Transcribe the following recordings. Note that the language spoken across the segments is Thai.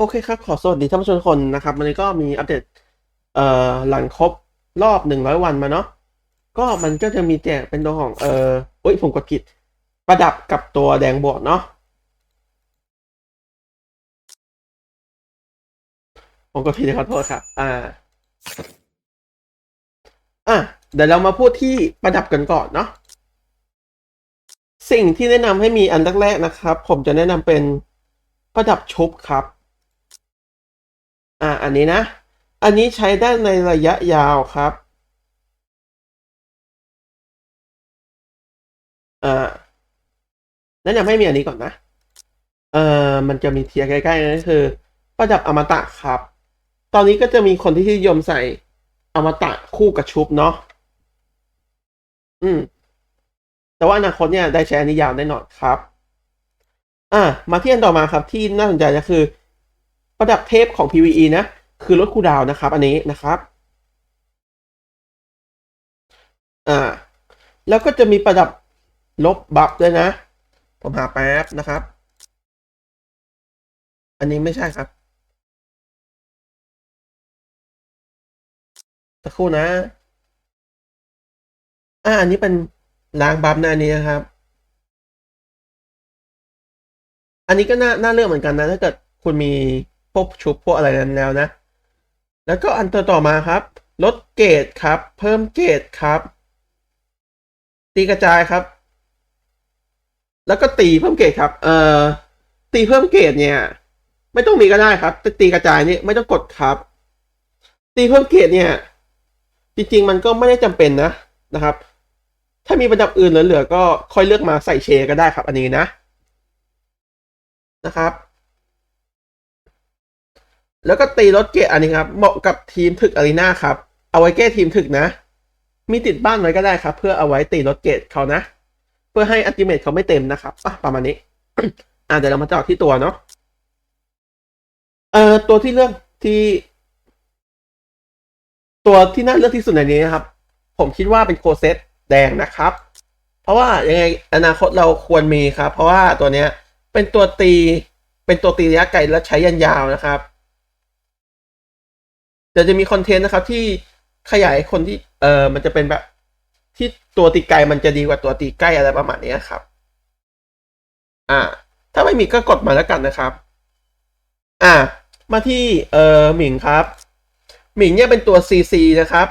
โอเคครับ ขอสวัสดีท่านผู้ชมทุกคนนะครับ วันนี้ก็มีอัปเดต เอ่อ หลังครบรอบหนึ่งร้อยวันมาเนาะ ก็มันก็จะมีแจกเป็นตัวของ เอ่ออุ้ยผมกดผิด ประดับกับตัวแดงบวกเนาะ ผมกดผิดนะครับโทษครับ อ่า อะ เดี๋ยวเรามาพูดที่ประดับกันก่อนเนาะ สิ่งที่แนะนำให้มีอันแรกๆนะครับ ผมจะแนะนำเป็นประดับชุบครับ อ่าอันนี้นะ อันนี้ใช้ได้ในระยะยาวครับอ่าแนะนำให้มีอันนี้ก่อนนะเอ่อมันจะมีเทียร์ใกล้ๆนั่นคือ ประดับอมตะครับ ตอนนี้ก็จะมีคนที่นิยมใส่อมตะคู่กับชุบเนาะอืม แต่ว่าอนาคตเนี่ยได้ใช้อันนี้ยาวแน่นอนครับ อ่ามาที่อันต่อมาครับที่น่าสนใจก็คือ ประดับเทพของ PVE นะ คือลดคูดาวนะครับ อันนี้นะครับอ่าแล้วก็จะมีประดับลบบัฟด้วยนะ ผมหาแป๊บนะครับ อันนี้ไม่ใช่ครับสักครู่นะ อ่า อันนี้เป็นล้างบัฟนะอันนี้นะครับ อันนี้ก็น่าน่าเลือกเหมือนกันนะ ถ้าเกิดคุณมี วกชุบพวกอะไรนั้นแล้วนะ แล้วก็อันต่อต่อมาครับ ลดเกรดครับ เพิ่มเกรดครับ ตีกระจายครับ แล้วก็ตีเพิ่มเกรดครับ เอ่อตีเพิ่มเกรดเนี่ย ไม่ต้องมีก็ได้ครับแต่ตีกระจายนี่ไม่ต้องกดครับ ตีเพิ่มเกรดเนี่ย จริงๆมันก็ไม่ได้จำเป็นนะนะครับ ถ้ามีประดับอื่นเหลือๆก็ค่อยเลือกมาใส่เชก็ได้ครับ อันนี้นะนะครับ แล้วก็ตีรถเกตอันนี้ครับ เหมาะกับทีมถึกอารีนาครับ เอาไว้แก้ทีมถึกนะ มีติดบ้านไว้ก็ได้ครับ เพื่อเอาไว้ตีรถเกตเขานะ เพื่อให้อัติเมตเขาไม่เต็มนะครับอะประมาณนี้ อะเดี๋ยวเรามาจาะที่ตัวเนาะเอ่อตัวที่เลือกที่ ตัวที่น่าเลือกที่สุดในนี้นะครับ ผมคิดว่าเป็นโคเซตแดงนะครับ เพราะว่ายังไงอนาคตเราควรมีครับ เพราะว่าตัวเนี้ยเป็นตัวตีเป็นตัวตีระยะไกลและใช้ยันยาวนะครับ เดี๋ยวจะมีคอนเทนต์นะครับที่ขยายคนที่เออมันจะเป็นแบบที่ตัวตีไกลมันจะดีกว่าตัวตีใกล้อะไรประมาณนี้ครับ อ่า ถ้าไม่มีก็กดมาแล้วกันนะครับ อ่า มาที่เอ่อหมิงครับ หมิงเนี่ยเป็นตัว CC นะครับ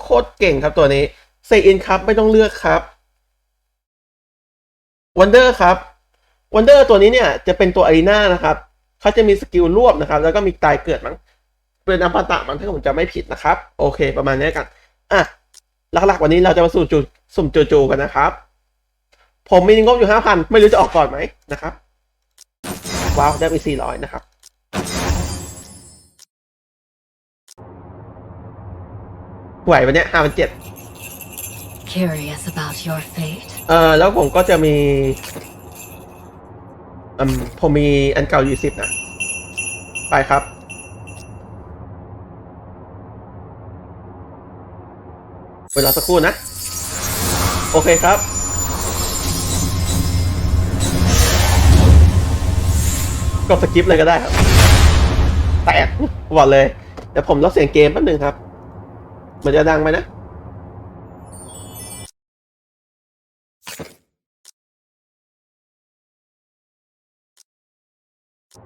โคตรเก่งครับตัวนี้เซอินครับไม่ต้องเลือกครับวันเดอร์ครับวันเดอร์ตัวนี้เนี่ยจะเป็นตัวอารีนานะครับเขาจะมีสกิลรวบนะครับ แล้วก็มีตายเกิดมั้ง เป็นอมตะมั้งถ้าผมจะไม่ผิดนะครับ โอเค ประมาณนี้กันอะหลักๆวันนี้เราจะมาสู่จุดสุ่มจูๆกันนะครับ ผมมีงบอยู่ห้าพันไม่รู้จะออกก่อนไหมนะครับว้าวได้ไปสี่ร้อยนะครับไหววันเนี้ยห้าพันเจ็ด Curious about your fate. เอ่อแล้วผมก็จะมีอืมผมมีอันเก่าอยู่สิบนะ ไปครับ เวลาสักครู่นะ โอเคครับกดสกิปเลยก็ได้ครับ แตกบอกเลย เดี๋ยวผมลดเสียงเกมแป๊บนึงครับ มันจะดังไหมนะ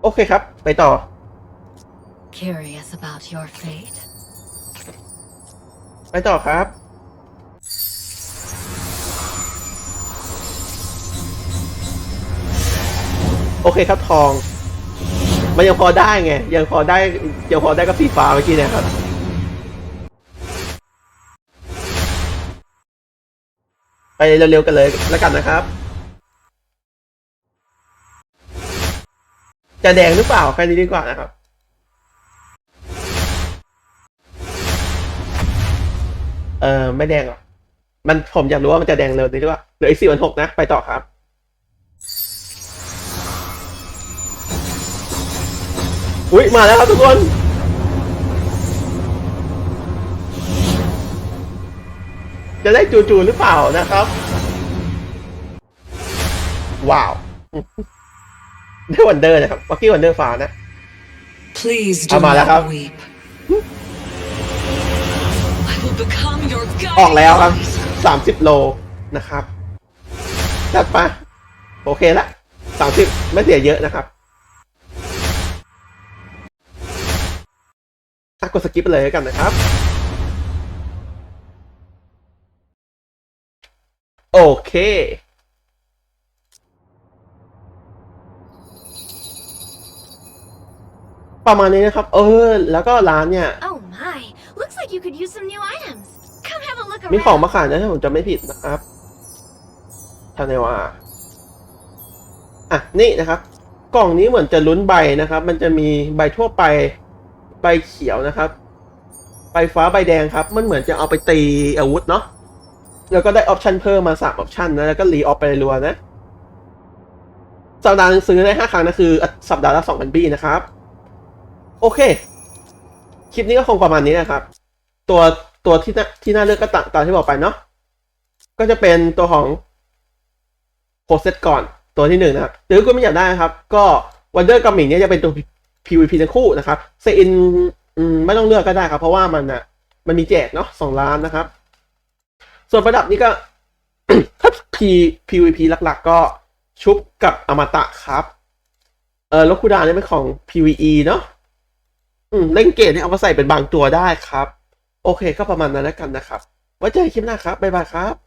โอเคครับ ไปต่อ Curious about your fate. ไปต่อครับ โอเคครับทอง มันยังพอได้ไง ยังพอได้ยังพอได้กับสีฟ้าเมื่อกี้เนะครับไปเร็วๆกันเลยแล้วกันนะครับ จะแดงหรือเปล่าแค่นี้ดีกว่านะครับ เออไม่แดงหรอกมันผมอยากรู้ว่ามันจะแดงเร็วหรือเปล่าเหลืออีกสี่วันหกนะ ไปต่อครับ อุ้ยมาแล้วครับทุกคนจะได้จูๆหรือเปล่านะครับ ว้าวได้วันเดอร์นะครับวักกี้วันเดอร์ฟ้านะ Please do เอามาแล้วครับ not weep. I will become your ออก guiding แล้วครับ light. สามสิบโลนะครับจัดไปโอเคละสามสิบไม่เสียเยอะนะครับ อะกดสกิปไปเลยแล้วกันนะครับ โอเค ประมาณนี้นะครับ เออ แล้วก็ร้านเนี่ย Oh my, looks like you could use some new items. Come have a look มีของ around. มาขายนะถ้าผมจะไม่ผิดนะครับทานเนวาอะ นี่นะครับ กล่องนี้เหมือนจะลุ้นใบนะครับ มันจะมีใบทั่วไปใบเขียวนะครับ ใบฟ้าใบแดงครับ มันเหมือนจะเอาไปตีอาวุธเนาะแล้วก็ได้ออปชันเพิ่มมาสามออปชันนะแล้วก็รีออฟไปรัวนะสัปดาห์หนึงซื้อได้ห้าครั้งนะคือ สัปดาห์ละสองพันบี้นะครับ โอเค คลิปนี้ก็คงประมาณนี้นะครับ ตัวตัวที่น่าที่น่าเลือกก็ตามตามที่บอกไปเนาะก็จะเป็นตัวของโพสเซตก่อนตัวที่หนึ่งนะครับหรือคุณไม่อยากได้นะครับ ก็วันเดอร์กับหมิงเนี่ยจะเป็นตัว PVP ทั้งคู่นะครับเซอินไม่ต้องเลือกก็ได้ครับ เพราะว่ามันอะมันมีแจกเนาะสองล้านนะครับ ส่วนประดับนี้ก็ถ้า P PVP หลักๆ ก็ชุบกับอมตะครับ เออล้วคูดาเนี่ยเป็นของ PVE เนาะเล่นเกตเนี่ยเอามาใส่เป็นบางตัวได้ครับ โอเคก็ประมาณนั้นแล้วกันนะครับ ไว้เจอกันคลิปหน้าครับ บ๊ายบายครับ